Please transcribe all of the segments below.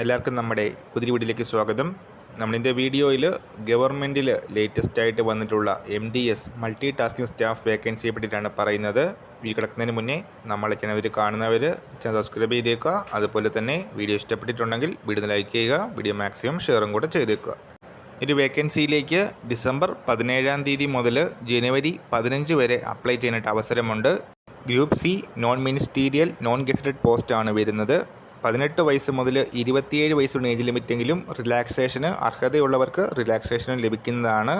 എല്ലാവർക്കും നമ്മുടെ പുതിയ വീഡിയോയിലേക്ക് സ്വാഗതം. നമ്മളിന്റെ വീഡിയോയിൽ ഗവൺമെന്റിൽ ലേറ്റസ്റ്റ് ആയിട്ട് വന്നിട്ടുള്ള M D S multi tasking staff വേക്കൻസിയെ പറ്റിയിട്ടാണ് പറയുന്നത്. വീഡിയോ കിടക്കുന്നതിന് മുന്നേ നമ്മളെ ചാനൽ കാണുന്നവർ ചാനൽ സബ്സ്ക്രൈബ് ചെയ്തേക്കുക. അതുപോലെ തന്നെ വീഡിയോ ഇഷ്ടപ്പെട്ടിട്ടുണ്ടെങ്കിൽ വീഡിയോ ലൈക്ക് ചെയ്യുക വീഡിയോ മാക്സിമം ഷെയറും കൂടെ ചെയ്തേക്കുക. ഒരു വേക്കൻസിയിലേക്ക് ഡിസംബർ പതിനേഴാം തീയതി മുതൽ ജനുവരി പതിനഞ്ച് വരെ അപ്ലൈ ചെയ്യാനായിട്ട് അവസരമുണ്ട്. Group C non ministerial non gazetted പോസ്റ്റാണ് വരുന്നത്. പതിനെട്ട് വയസ്സ് മുതൽ ഇരുപത്തിയേഴ് വയസ്സുള്ള ഏജ് ലിമിറ്റെങ്കിലും റിലാക്സേഷന് അർഹതയുള്ളവർക്ക് റിലാക്സേഷനും ലഭിക്കുന്നതാണ്.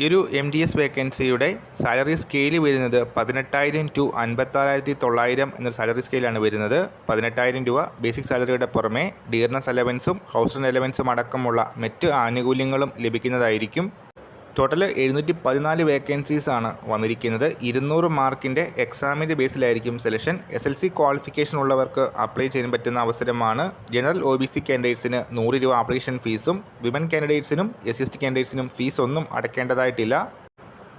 ഈ ഒരു എം ഡി എസ് വേക്കൻസിയുടെ സാലറി സ്കെയിൽ വരുന്നത് പതിനെട്ടായിരം ടു അൻപത്താറായിരത്തി തൊള്ളായിരം എന്നൊരു സാലറി സ്കെയിലാണ് വരുന്നത്. പതിനെട്ടായിരം രൂപ ബേസിക് സാലറിയുടെ പുറമെ ഡിയർനസ് അലവൻസും ഹൗസ് റെന്റ് അലവൻസും അടക്കമുള്ള മറ്റ് ആനുകൂല്യങ്ങളും ലഭിക്കുന്നതായിരിക്കും. ടോട്ടൽ എഴുന്നൂറ്റി പതിനാല് വേക്കൻസീസ് ആണ് വന്നിരിക്കുന്നത്. ഇരുന്നൂറ് മാർക്കിന്റെ എക്സാമിന്റെ ബേസിലായിരിക്കും selection S L C qualification ഉള്ളവർക്ക് അപ്ലൈ ചെയ്യാൻ പറ്റുന്ന അവസരമാണ്. ജനറൽ ഒ ബി സി കാൻഡിഡേറ്റ്സിന് നൂറ് രൂപ ആപ്ലിക്കേഷൻ ഫീസും വിമൻ കാൻഡിഡേറ്റ്സിനും എസ് സി എസ് ടി കാൻഡിഡേറ്റ്സിനും ഫീസ് ഒന്നും അടയ്ക്കേണ്ടതായിട്ടില്ല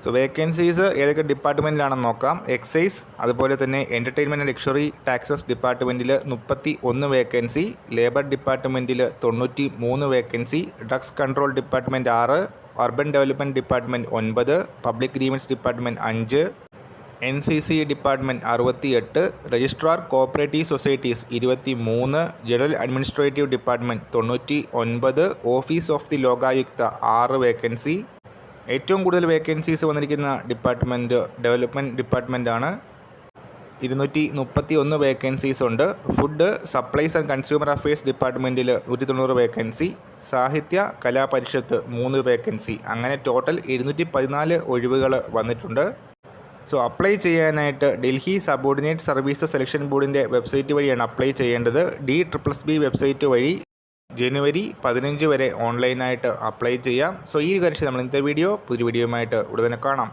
സോ വേക്കൻസീസ് ഏതൊക്കെ ഡിപ്പാർട്ട്മെന്റിലാണെന്ന് നോക്കാം. എക്സൈസ് അതുപോലെ തന്നെ എന്റർടൈൻമെന്റ് ലക്ഷറി ടാക്സസ് ഡിപ്പാർട്ട്മെന്റിൽ മുപ്പത്തി ഒന്ന് വേക്കൻസി ലേബർ ഡിപ്പാർട്ട്മെന്റിൽ തൊണ്ണൂറ്റി മൂന്ന് വേക്കൻസി ഡ്രഗ്സ് കൺട്രോൾ ഡിപ്പാർട്ട്മെന്റ് ആറ് അർബൻ ഡെവലപ്മെന്റ് ഡിപ്പാർട്ട്മെന്റ് ഒൻപത് പബ്ലിക് ഗ്രീവൻസ് ഡിപ്പാർട്ട്മെന്റ് അഞ്ച് എൻ സി സി ഡിപ്പാർട്ട്മെന്റ് അറുപത്തി എട്ട് രജിസ്ട്രാർ കോപ്പറേറ്റീവ് സൊസൈറ്റീസ് ഇരുപത്തി മൂന്ന് ജനറൽ അഡ്മിനിസ്ട്രേറ്റീവ് ഡിപ്പാർട്ട്മെന്റ് തൊണ്ണൂറ്റി ഒൻപത് ഓഫീസ് ഓഫ് ദി ലോകായുക്ത ആറ് വേക്കൻസി ഏറ്റവും കൂടുതൽ വേക്കൻസീസ് വന്നിരിക്കുന്ന ഡിപ്പാർട്ട്മെന്റ് ഡെവലപ്മെന്റ് ഡിപ്പാർട്ട്മെന്റാണ് ഇരുന്നൂറ്റി മുപ്പത്തി ഒന്ന് വേക്കൻസീസ് ഉണ്ട്. Food supplies and consumer affairs ഡിപ്പാർട്ട്മെന്റിൽ നൂറ്റി തൊണ്ണൂറ് വേക്കൻസി സാഹിത്യ കലാപരിഷത്ത് മൂന്ന് വേക്കൻസി അങ്ങനെ ടോട്ടൽ ഇരുന്നൂറ്റി പതിനാല് ഒഴിവുകൾ വന്നിട്ടുണ്ട്. സോ അപ്ലൈ ചെയ്യാനായിട്ട് ഡൽഹി സബോർഡിനേറ്റ് സർവീസസ് സെലക്ഷൻ ബോർഡിന്റെ വെബ്സൈറ്റ് വഴിയാണ് അപ്ലൈ ചെയ്യേണ്ടത്. D triple S B website വഴി ജനുവരി പതിനഞ്ച് വരെ ഓൺലൈനായിട്ട് അപ്ലൈ ചെയ്യാം. സോ ഈ കാര്യം നമ്മൾ ഇന്നത്തെ വീഡിയോ പുതിയ വീഡിയോയുമായിട്ട് ഉടനെ കാണാം.